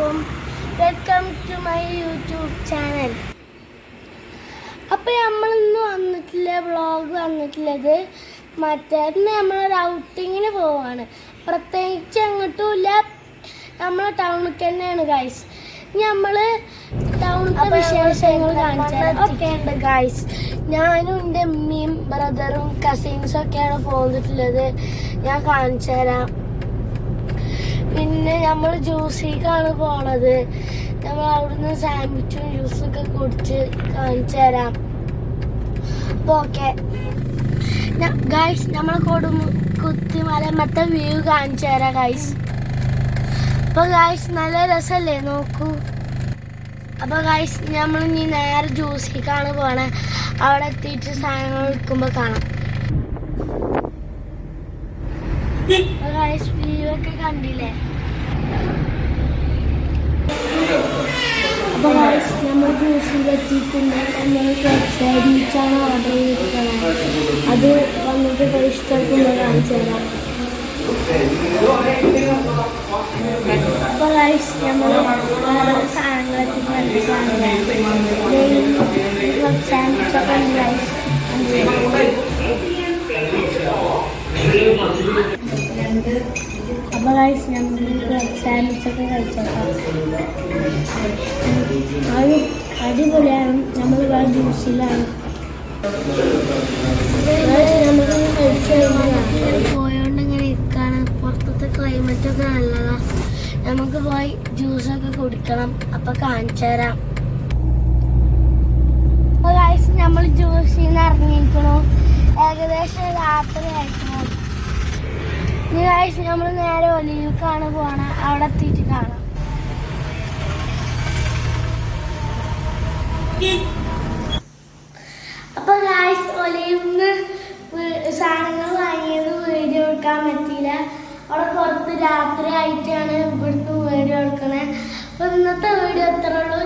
അസ്സലാമലൈക്കും. Welcome to my YouTube channel അപ്പോൾ നമ്മൾ ഇന്ന് വന്നിട്ടില്ല വ്ളോഗ് വന്നിട്ടുള്ളത്. മറ്റേ നമ്മളൊരു ഔട്ടിങ്ങിന് പോവാണ്. പ്രത്യേകിച്ച് അങ്ങോട്ടുമില്ല നമ്മളെ ടൗണിൽ തന്നെയാണ് ഗൈസ് നമ്മൾ ടൗണിലെ വിശേഷങ്ങൾ കാണിച്ചു ഉണ്ട് ഗൈസ് ഞാനും എന്റെ അമ്മയും ബ്രദറും കസിൻസും ഒക്കെയാണ് പോന്നിട്ടുള്ളത്. ഞാൻ കാണിച്ചു തരാം പിന്നെ നമ്മൾ ജ്യൂസിലേക്കാണ് പോണത്. നമ്മൾ അവിടുന്ന് സാൻഡ്വിച്ചും ജ്യൂസും ഒക്കെ കുടിച്ച് കാണിച്ചു തരാം. അപ്പോൾ ഓക്കെ. ഗൈസ് നമ്മളെ കൊടും കുത്തിമലമത്തെ വ്യൂ കാണിച്ചു തരാം ഗൈസ് അപ്പോൾ ഗൈസ് നല്ല രസമല്ലേ നോക്കൂ. അപ്പോൾ ഗൈസ് നമ്മൾ ഇനി നേരെ ജ്യൂസിലേക്കാണ് പോണേ. അവിടെ എത്തിയിട്ട് സാധനങ്ങൾ വിൽക്കുമ്പോൾ കാണാം. ഗൈസ് വ്യൂ ഒക്കെ കണ്ടില്ലേ? അപ്പോൾ ഗൈസ് നമ്മൾ ജ്യൂസിൽ എത്തിയിട്ടുണ്ട് നമ്മൾ ബീച്ചാണ് ഓർഡർ ചെയ്തിരിക്കുന്നത് അത് വന്നിട്ട് ഇഷ്ടമാക്കുന്ന കാണിച്ചു തരാം അപ്പോൾ ഗൈസ് നമ്മൾ സാധനങ്ങളൊക്കെ കണ്ടിട്ടാണ് സാൻഡ്വിച്ചൊക്കെ ഉണ്ട് ഗൈസ് അപ്പോൾ ഗൈസ് നമ്മൾ സാൻഡ്വിച്ചൊക്കെ കഴിച്ചേക്കാം അത് അടിപൊളിയാണ്. നമ്മൾ വേറെ ജ്യൂസിലാണ്. കഴിച്ചു പോയോണ്ട് ഇങ്ങനെ ഇരിക്കാണ്. പുറത്തത്തെ ക്ലൈമറ്റ് നല്ലതാണ് നല്ലതാ. നമുക്ക് പോയി ജ്യൂസൊക്കെ കുടിക്കണം. അപ്പൊ കാണിച്ചു തരാം. അപ്പോൾ നമ്മൾ ജ്യൂസിൽ നിന്ന് ഇറങ്ങിയിരിക്കണു. ഏകദേശം രാത്രി ഗൈസ് നമ്മൾ നേരെ ഒലിവിക്കാണ് പോണ. അവിടെ എത്തിയിട്ട് കാണാം. അപ്പൊ ഗായ്സ് ഒലിവിന്ന് സാധനങ്ങൾ വാങ്ങിയത് വീഡിയോ എടുക്കാൻ പറ്റിയില്ല. അവിടെ പുറത്ത് രാത്രി ആയിട്ടാണ് ഇവിടുന്ന് വീഡിയോ എടുക്കണേ. അപ്പൊ ഇന്നത്തെ വീഡിയോ എത്ര ഉള്ളൂ.